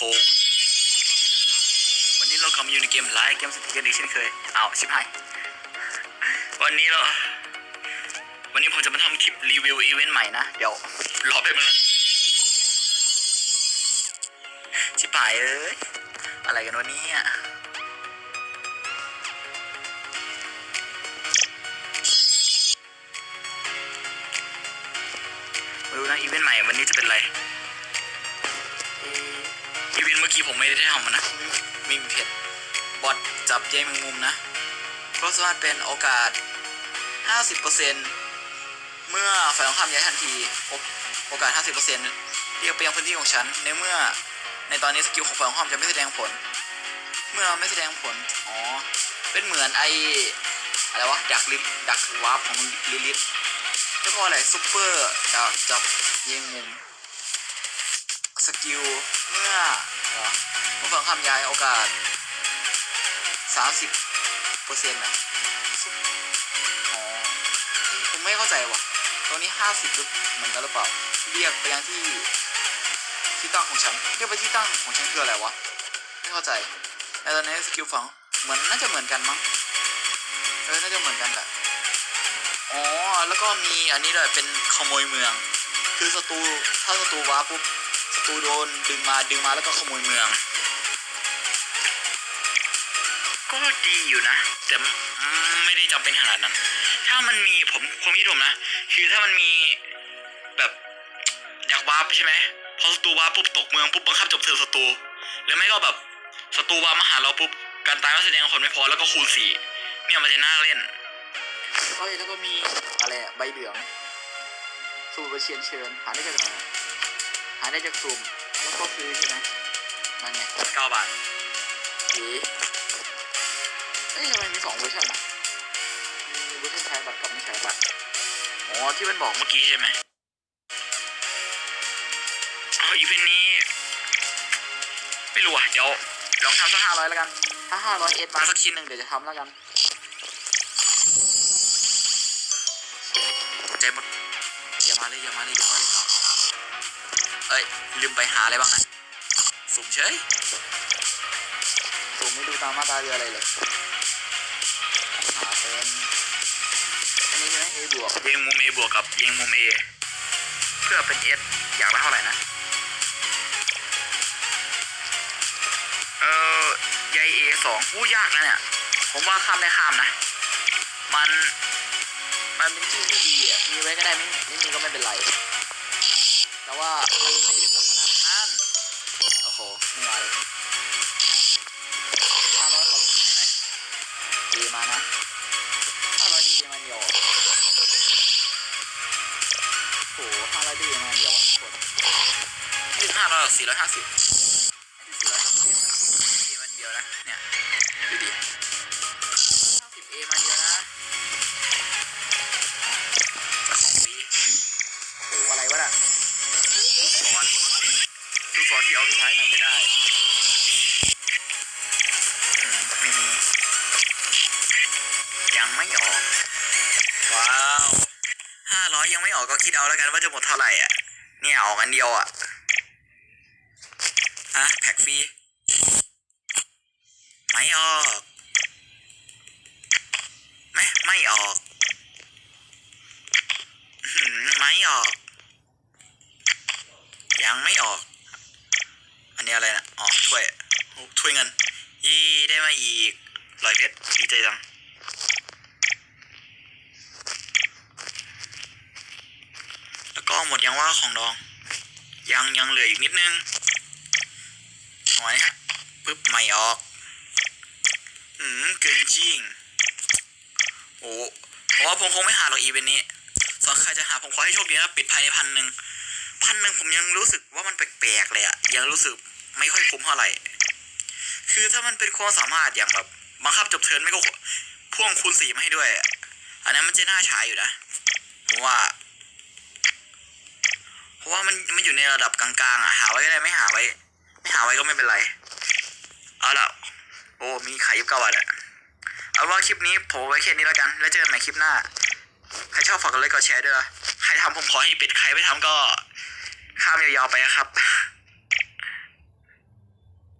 โหวันนี้เรากำลังอยู่ในเกมไลฟ์เกมสติกเกอร์อีกเช่นเคยเอาชิบหายวันนี้เราวันนี้ผมจะมาทำคลิปรีวิวอีเวนต์ใหม่นะ เดี๋ยวรอไปบนึงชิบหายเอ้ยอะไรกันวันนี้อะไม่รู้นะอีเวนต์ใหม่วันนี้จะเป็นอะไร อีวินเมื่อกี้ผมไม่ได้ทำมันนะไม่มีเพจบอทจับใยแมงมุมนะก็สามารถเป็นโอกาส 50%เมื่อฝ่ายตรงข้ามย้ายทันทีโอกาส 50%เรียกไปยังพื้นที่ของฉัน ในเมื่อในตอนนี้สกิลของฝ่ายตรงข้ามจะไม่แสดงผล เมื่อไม่แสดงผล อ๋อ เป็นเหมือนไออะไรวะดักลิฟดักวาร์ปของลิลิทเรียกว่าอะไรซุปเปอร์ดักจับยิงมุม สกิลเมื่อเหรอเมื่อฝั่งข้ามย้ายโอกาส 30เปอร์เซ็นต์อะอ๋อผมไม่เข้าใจว่ะตัวนี้ 50หรือเหมือนกันหรือเปล่า เรียกไปยังที่ที่ตั้งของฉัน เรียกไปที่ตั้งของฉันคืออะไรวะ ไม่เข้าใจแต่ตอนนี้สกิลฝั่งเหมือนน่าจะเหมือนกันมั้ง เออ น่าจะเหมือนกันแหละ อ๋อ แล้วก็มีอันนี้ด้วยเป็นขโมยเมือง คือศัตรูถ้าศัตรูว้าปุ๊บ ตูโดนดึงมาดึงมาแล้วก็ขโมยเมือง ก็ดีอยู่นะ แต่ไม่ได้จำเป็นขนาดนั้น ถ้ามันมีผมความคิดผมนะ คือถ้ามันมีแบบอยากวาร์ปใช่ไหมพอศัตรูวาร์ปปุ๊บตกเมืองปุ๊บบังคับจบเทิร์นศัตรูหรือไม่ก็แบบศัตรูวาร์ปมาหาเราปุ๊บการตายก็แสดงผลไม่พอแล้วก็คูณสี่เนี่ยมันจะน่าเล่นเอ้ยแล้วก็มีอะไรใบเหลืองสูบเชียนเชิญหาได้จากไหน หาได้จากสุ่มแล้วก็ซื้อใช่ไหมนั่นไงเก้าบาทเอ๋เอ้ยทำไมมีสองเวอร์ชันอะมีเวอร์ชันใช้บัตรกับไม่ใช้บัตรอ๋อที่มันบอกเมื่อกี้ใช่ไหมเอาอีเวนต์นี้ ไม่รู้อะเดี๋ยวลองทำสักห้าร้อยแล้วกัน ถ้าห้าร้อยเอสมาสักชิ้นหนึ่งเดี๋ยวจะทำแล้วกันใจหมดอย่ามาเลยอย่ามาเลยอย่ามาเลย เอ้ยลืมไปหาอะไรบ้างนะสุ่มเฉยสุ่มไม่ดูตามมาตราเรืออะไรเลยหาเป็นอันนี้ใช่ไหม A บวกยิงมุม A บวกกับยิงมุม A เพื่อเป็น S อย่างละเท่าไหร่นะ เออใย A สองอู้ยากนะเนี่ย ผมว่าข้ามได้ข้ามนะ มัน มันเป็นชื่อที่ดีอะ มีไว้ก็ได้ไม่ไม่มีก็ไม่เป็นไร แต่ว่ามันไม่ได้ผลขนาดนั้นโอ้โหไม่มาเลยห้าร้อยขอลูกชิ้นได้ไหมดีมานะห้าร้อยดีมาเดียวอะโอ้โหห้าร้อยดีมาเดียวอะทุกคนไม่ถึงห้าร้อยหรอกสี่ร้อยห้าสิบสี่ร้อยห้าสิบเอมันเดียวนะเนี่ย ลูกศรที่เอาไปใช้มันไม่ได้อืมไม่มียังไม่ออก ว้าวห้าร้อยยังไม่ออกก็คิดเอาแล้วกันว่าจะหมดเท่าไหร่อะ เนี่ยออกอันเดียวอะอะแพ็กฟรีไม่ออกไม่ไม่ออกอื้อหือไม่ออก ยังไม่ออก อันนี้อะไรนะอ๋อถ้วยถ้วยเงินยี่ได้มาอีกร้อยเพชรดีใจจังแล้วก็หมดยังว่าของดอง ยังยังเหลืออีกนิดนึงหอยฮะปึ๊บไม่ออก อืมเกินจริงโอ้เพราะว่าผมคงไม่หาหรอกอีเวนนี้ส่วนใครจะหาผมขอให้โชคดีนะปิดภายในพันหนึ่งพันหนึ่งผมยังรู้สึกว่ามันแปลกๆเลยอะยังรู้สึก ไม่ค่อยคุ้มเท่าไหร่ คือถ้ามันเป็นความสามารถอย่างแบบบังคับจบเทิร์นไม่ก็พ่วงคูณสี่มาให้ด้วย อันนั้นมันจะน่าใช้อยู่นะผมว่า เพราะว่ามันมันอยู่ในระดับกลางๆอะหาไว้ก็ได้ไม่หาไว้ ไม่หาไว้ก็ไม่เป็นไร เอาละโอ้มีขายยิบเก้าบาทอะเอาว่าคลิปนี้ผมไว้แค่นี้แล้วกัน แล้วเจอกันใหม่คลิปหน้า ใครชอบฝากกดไลค์กดแชร์ด้วยนะใครทำผมขอให้ปิดใครไม่ทำก็ข้ามยาวๆไปนะครับ